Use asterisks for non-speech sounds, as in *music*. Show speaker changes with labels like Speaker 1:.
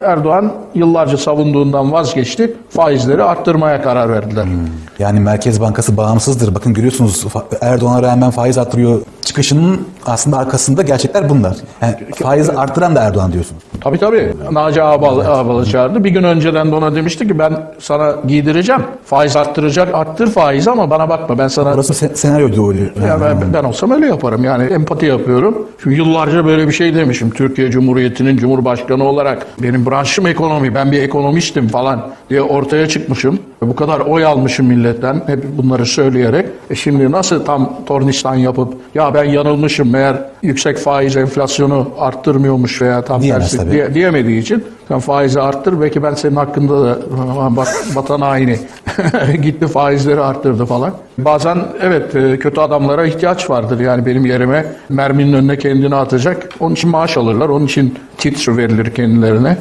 Speaker 1: Erdoğan yıllarca savunduğundan vazgeçti. Faizleri arttırmaya karar verdiler.
Speaker 2: Yani Merkez Bankası bağımsızdır. Bakın görüyorsunuz Erdoğan'a rağmen faiz arttırıyor. Çıkışının aslında arkasında gerçekler bunlar. Yani faizi arttıran da Erdoğan diyorsunuz.
Speaker 1: Tabii tabii. Naci Ağbal, Ağbal'ı çağırdı. Bir gün önceden de ona demişti ki ben sana giydireceğim. Faiz arttıracak. Arttır faizi ama bana bakma. Ben sana
Speaker 2: Burası se- senaryo diyor.
Speaker 1: Ya ben, ben olsam öyle yaparım. Yani empati yapıyorum. Çünkü yıllarca böyle bir şey demişim. Türkiye Cumhuriyeti'nin Cumhurbaşkanı olarak benim branşım ekonomi, ben bir ekonomistim falan diye ortaya çıkmışım. Bu kadar oy almışım milletten hep bunları söyleyerek. E şimdi nasıl tam tornistan yapıp ya ben yanılmışım meğer yüksek faiz enflasyonu arttırmıyormuş veya tam
Speaker 2: Diyemez
Speaker 1: tersi
Speaker 2: tabii.
Speaker 1: diye- diyemediği için sen faizi arttır belki ben senin hakkında da "Aman bak vatan haini *laughs* gitti faizleri arttırdı falan. Bazen evet e, kötü adamlara ihtiyaç vardır yani benim yerime merminin önüne kendini atacak. Onun için maaş alırlar onun için titr verilir kendilerine.